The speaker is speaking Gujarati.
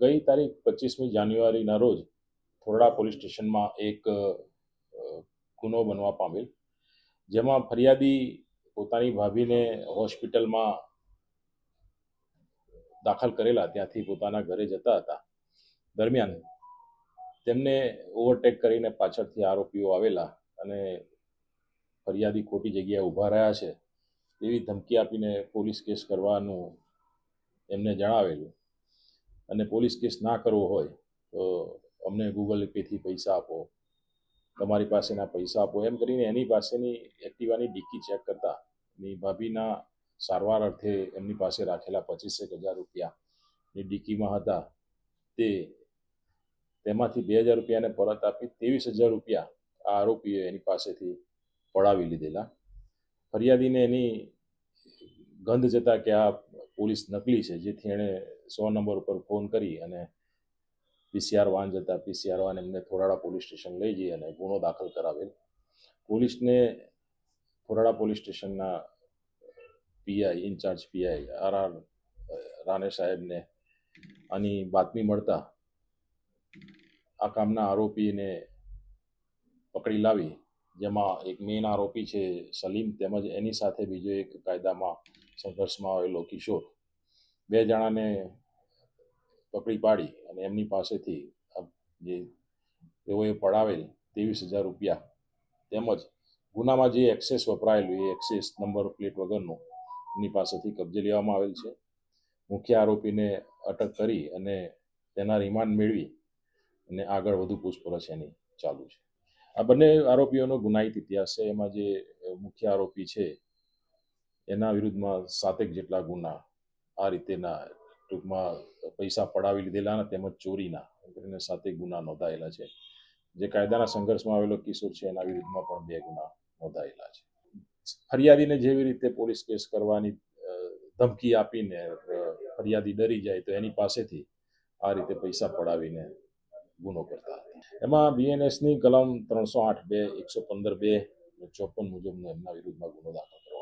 ગઈ તારીખ પચીસમી જાન્યુઆરીના રોજ થોરડા પોલીસ સ્ટેશનમાં એક ગુનો બનવા પામેલ. જેમાં ફરિયાદી પોતાની ભાભીને હોસ્પિટલમાં દાખલ કરેલા, ત્યાંથી પોતાના ઘરે જતા હતા. દરમિયાન તેમને ઓવરટેક કરીને પાછળથી આરોપીઓ આવેલા અને ફરિયાદી ખોટી જગ્યાએ ઊભા રહ્યા છે એવી ધમકી આપીને પોલીસ કેસ કરવાનું એમને જણાવેલું. અને પોલીસ કેસ ના કરવો હોય, તો અમને ગૂગલ પેથી પૈસા આપો. તમારી પાસેના પૈસા આપો. એમ કરીને એની પાસેની એક્ટિવાની ડિક્કી ચેક કરતા. એની ભાભીના સારવાર અર્થે એમની પાસે રાખેલા પચીસેક હજાર રૂપિયાની ડિક્કીમાં હતા. તે તેમાંથી બે હજાર રૂપિયાને પરત આપી ત્રેવીસ હજાર રૂપિયા આ આરોપીએ એની પાસેથી પડાવી લીધેલા. ફરિયાદીને એની ગંધ જતા કે આ પોલીસ નકલી છે, જેથી એણે સો નંબર ઉપર ફોન કરી અને પીસીઆર વાન જતા પીસીઆર વાન એમને થોરાડા પોલીસ સ્ટેશન લઈ જઈ અને ગુનો દાખલ કરાવેલ. પોલીસને થોરાડા પોલીસ સ્ટેશનના PI incharge PI R R Rane સાહેબને આની બાતમી મળતા આ કામના આરોપીને પકડી લાવી, જેમાં એક મેઇન આરોપી છે સલીમ, તેમજ એની સાથે બીજો એક કાયદામાં સંઘર્ષમાં આવેલો કિશોર બે જણાને પકડી પાડી અને એમની પાસેથી જે તેઓએ પડાવેલ ત્રેવીસ હજાર રૂપિયા તેમજ ગુનામાં જે એક્સેસ વપરાયેલું એ એક્સેસ નંબર પ્લેટ વગરનું એમની પાસેથી કબજે લેવામાં આવેલ છે. મુખ્ય આરોપીને અટક કરી અને તેના રિમાન્ડ મેળવી અને આગળ વધુ પૂછપરછ એની ચાલુ છે. આ બંને આરોપીઓનો ગુનાહિત ઇતિહાસ છે. એમાં જે મુખ્ય આરોપી છે એના વિરુદ્ધમાં સાતેક જેટલા ગુના આ રીતેના ટૂંકમાં પૈસા પડાવી લીધેલા તેમજ ચોરીના કરીને સાતેક ગુના નોંધાયેલા છે. જે કાયદાના સંઘર્ષમાં આવેલો કિશોર છે, એના વિરુદ્ધમાં પણ બે ગુના નોંધાયેલા છે. ફરિયાદીને જેવી રીતે પોલીસ કેસ કરવાની ધમકી આપીને ફરિયાદી ડરી જાય તો એની પાસેથી આ રીતે પૈસા પડાવીને ગુનો કરતા એમાં બીએનએસની કલમ ત્રણસો આઠ બે, એકસો પંદર બે ચોપન મુજબનો એમના વિરુદ્ધમાં ગુનો દાખલ